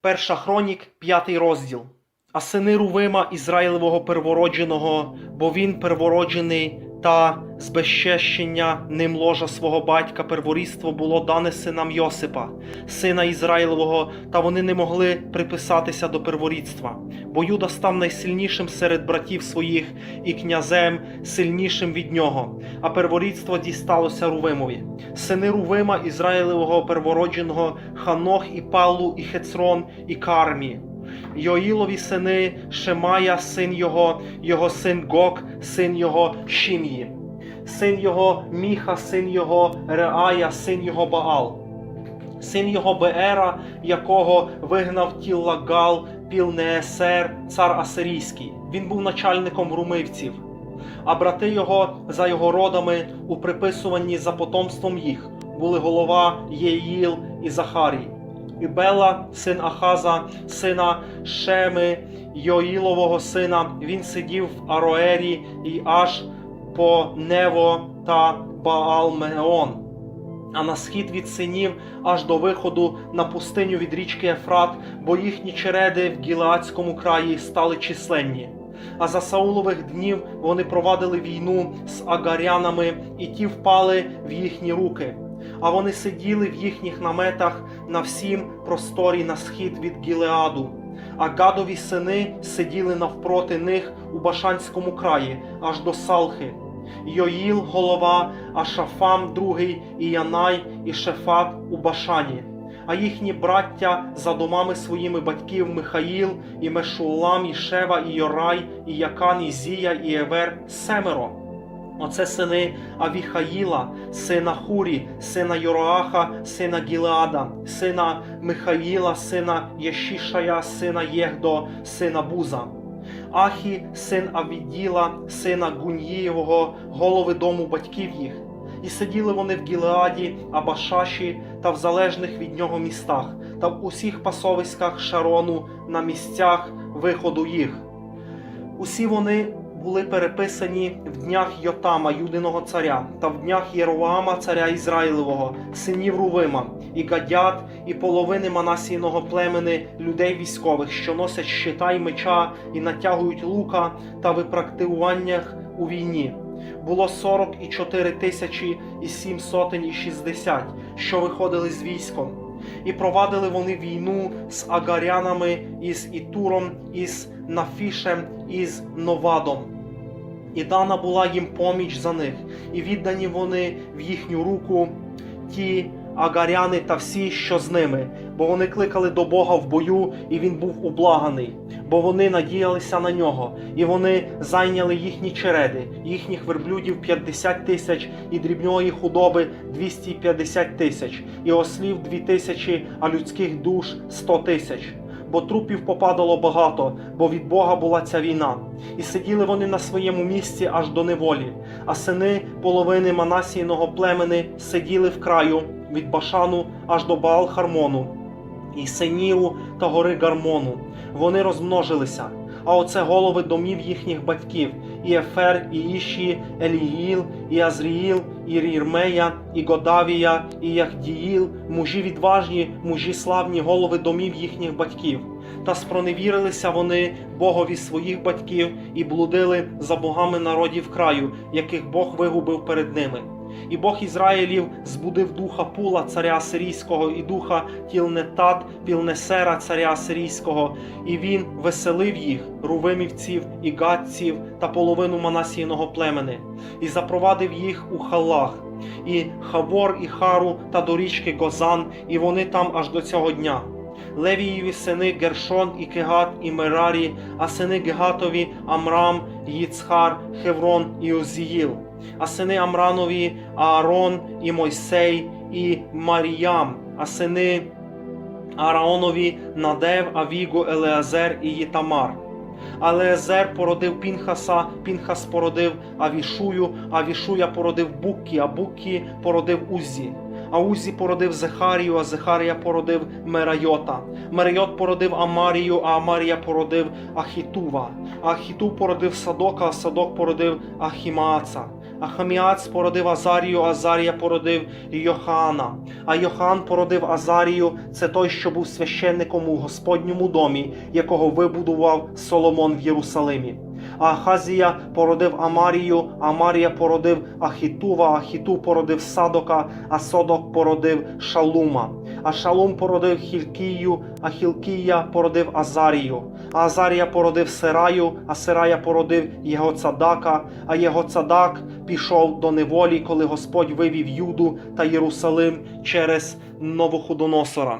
Перша хронік, п'ятий розділ. А сини Рувима Ізраїлевого первородженого, бо він первороджений, та з безчещення ним ложа свого батька перворідство було дане синам Йосипа, сина Ізраїлевого, та вони не могли приписатися до перворідства. Бо Юда став найсильнішим серед братів своїх і князем сильнішим від нього, а перворідство дісталося Рувимові. Сини Рувима Ізраїлевого первородженого Ханох і Палу і Хецрон і Кармі. Йоїлові сини Шемая, син його, його син Гок, син його Шім'ї, син його Міха, син його Реая, син його Баал, син його Беера, якого вигнав Тіллагал, Пілнеесер, цар Асирійський. Він був начальником румивців. А брати його за його родами у приписуванні за потомством їх були голова Єїл і Захарій. І Бела, син Ахаза, сина Шеми, Йоїлового сина, він сидів в Ароері і аж по Нево та Баалмеон. А на схід від синів аж до виходу на пустиню від річки Ефрат, бо їхні череди в Гілеадському краї стали численні. А за Саулових днів вони провадили війну з агарянами, і ті впали в їхні руки. А вони сиділи в їхніх наметах на всім просторі на схід від Гілеаду. А гадові сини сиділи навпроти них у Башанському краї, аж до Салхи. Йоїл голова, а Шафам другий, і Янай, і Шефат у Башані. А їхні браття за домами своїми батьків Михаїл, і Мешулам, і Шева, і Йорай, і Якан, і Зія, і Евер семеро. Оце сини Авіхаїла, сина Хурі, сина Йороаха, сина Гілеада, сина Михаїла, сина Єшішая, сина Єгдо, сина Буза. Ахі, син Авіділа, сина Гуньїєвого, голови дому батьків їх. І сиділи вони в Гілеаді, Абашаші та в залежних від нього містах, та в усіх пасовиськах Шарону на місцях виходу їх. Усі вони були переписані в днях Йотама, юдиного царя, та в днях Єровоама, царя Ізраїлевого, синів Рувима, і Гадят, і половини Манасійного племени людей військових, що носять щита й меча, і натягують лука та в у війні. Було сорок і чотири тисячі і сім сотень і шістдесят, що виходили з військом. І провадили вони війну з агарянами, із Ітуром, із Нафішем, із Новадом. І дана була їм поміч за них, і віддані вони в їхню руку ті агаряни та всі, що з ними, бо вони кликали до Бога в бою, і він був ублаганий, бо вони надіялися на нього, і вони зайняли їхні череди, їхніх верблюдів 50 тисяч, і дрібної худоби 250 тисяч, і ослів 2 тисячі, а людських душ 100 тисяч. Бо трупів попадало багато, бо від Бога була ця війна. І сиділи вони на своєму місці аж до неволі, а сини половини Манасійного племени сиділи в краю від Башану аж до Баал-Хармону, і Сеніру та гори Гармону. Вони розмножилися. А оце голови домів їхніх батьків: і Ефер, і Іші, Елігіл, і Азріїл, і Рірмея, і Годавія, і Яхдіїл, мужі відважні, мужі славні голови домів їхніх батьків. Та спроневірилися вони Богові своїх батьків і блудили за богами народів краю, яких Бог вигубив перед ними. І Бог Ізраїлів збудив духа Пула, царя Асирійського, і духа Тілнетат, Пілнесера, царя Асирійського, і він веселив їх, рувимівців і гадців та половину Манасійного племени, і запровадив їх у халах, і Хавор, і Хару та до річки Гозан, і вони там аж до цього дня. Левієві сини Гершон і Кегат і Мерарі, а сини Гегатові Амрам, Їцхар, Хеврон і Озіїл, а сини Амранові Аарон і Мойсей і Маріям, а сини Араонові Надев, Авіго, Елеазер і Єтамар. Алеазер породив Пінхаса, Пінхас породив Авішую, Авішуя породив Буккі, а Буккі породив Уззі. А Уззі породив Зехарію, а Зехарія породив Мерайота. Мерайот породив Амарію, а Амарія породив Ахітува. А Ахітув породив Садока, а Садок породив Ахімааца. Ахаміац породив Азарію, Азарія породив Йохаана. А Йохан породив Азарію, це той, що був священником у Господньому домі, якого вибудував Соломон в Єрусалимі. А Ахазія породив Амарію, Амарія породив Ахітува, Ахіту породив Садока, а Содок породив Шалума. А Шалом породив Хілкію, а Хілкія породив Азарію. А Азарія породив Сираю, а Сирая породив Єгоцадака, а Єгоцадак пішов до неволі, коли Господь вивів Юду та Єрусалим через Новоходоносора.